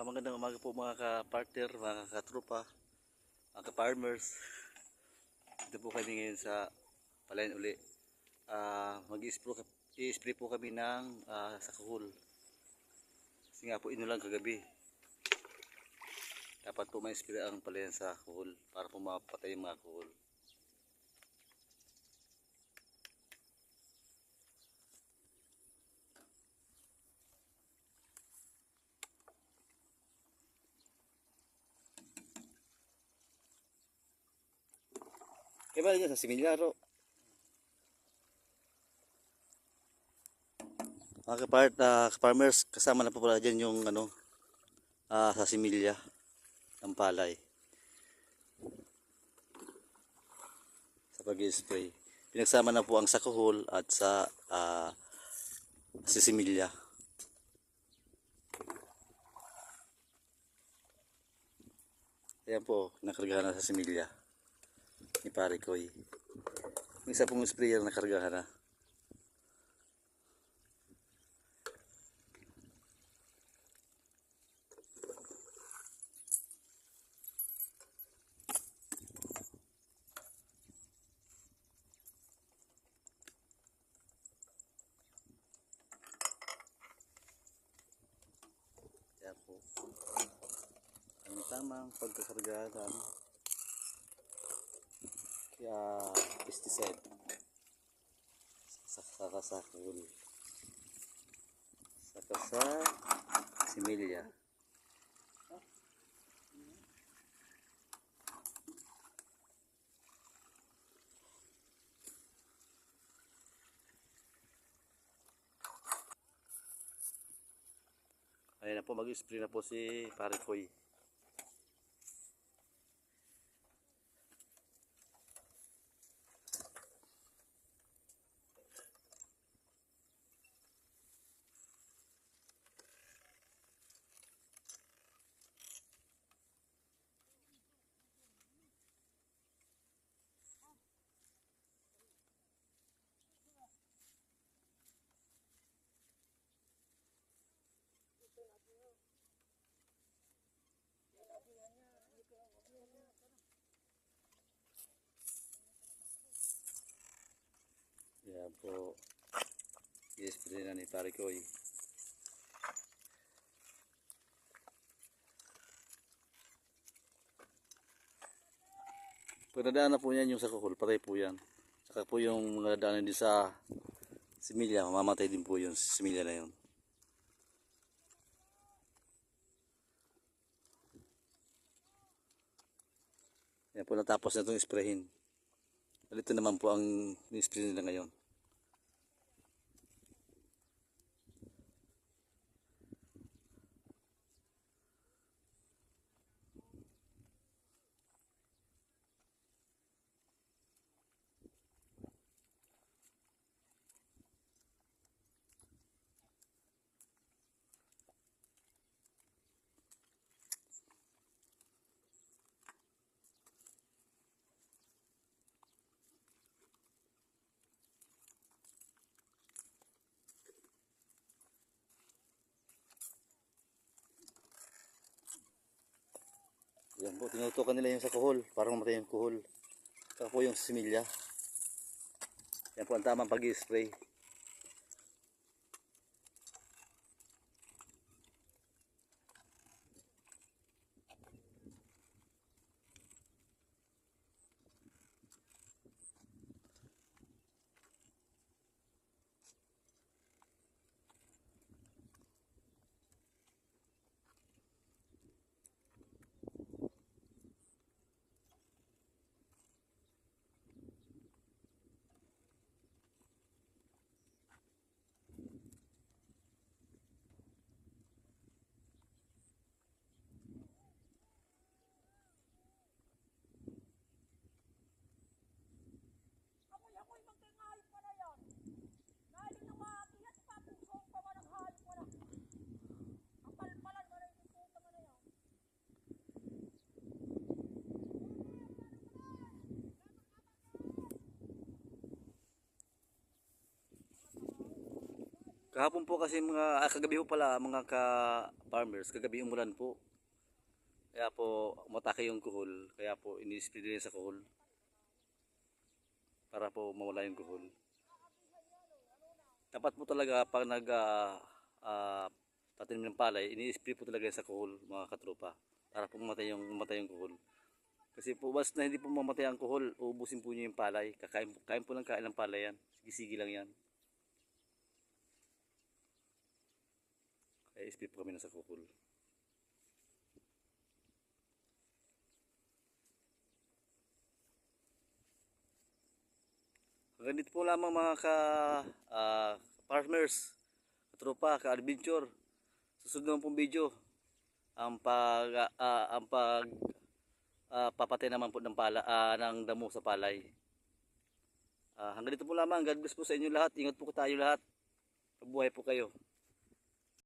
Ah, magandang umaga po mga ka-partner, mga ka-trupa, mga ka-farmers. Dito po kami ngayon sa palayan uli. Ah, mag-i-spray i-spray po kami ng ah, sakahul. Kasi nga po inulan kagabi. Dapat po may spray ang palayan sa kuhol para po mapatay yung mga kuhol. Kaya ba sa similyaro? Mga kapart, uh, farmers, kasama na po pala dyan yung ano, ah, sa similya ng palay. Sa pag-spray. Pinagsama na po ang sakuhol at sa ah, sisimilya. Ayan po, nakargahan na sa similya ni pare Koy. Yung isa pong sprayer nakargahan na. Kaya po, ang tamang pagkakargahan kaya pesticide sa saka sa kul saka sa similya Ayun na po, mag-spray na po si Pare Koy. Yan po. I-spray na ni Pare Koy. Pag nadaan na po yan yung sa kukul, patay po yan. Saka po yung mga nadaanan din sa similya, mamamatay din po yung similya na yun. Yan po natapos na itong sprayin. Ito naman po ang ni-spray nila ngayon. Yan po, tinutukan nila yung sa kuhol para mamatay yung kuhol. Saka po yung similya. Yan po ang tamang pag-spray. Kahapon po kasi mga, ah, kagabi po pala mga ka-farmers, kagabi umulan po. Kaya po matake yung kuhol, kaya po ini-spray din sa kuhol. Para po mawala yung kuhol. Dapat po talaga pag nag ah, ah, tatanim ng palay, ini-spray po talaga sa kuhol mga katropa. Para po mamatay yung, mamatay yung kuhol. Kasi po bas na hindi po mamatay ang kuhol, uubusin po niyo yung palay. Kakain, kain po lang kain ng palay yan. Sige-sige lang yan. Kaya spray po kami na. Hanggang dito po lamang mga ka ah, farmers, katropa, ka-adventure. Susunod naman pong video ang pag ah, ang pag ah, papatay naman po ng pala ah, ng damo sa palay. Ah, hanggang dito po lamang. God bless po sa inyo lahat. Ingat po tayo lahat. Mabuhay po kayo.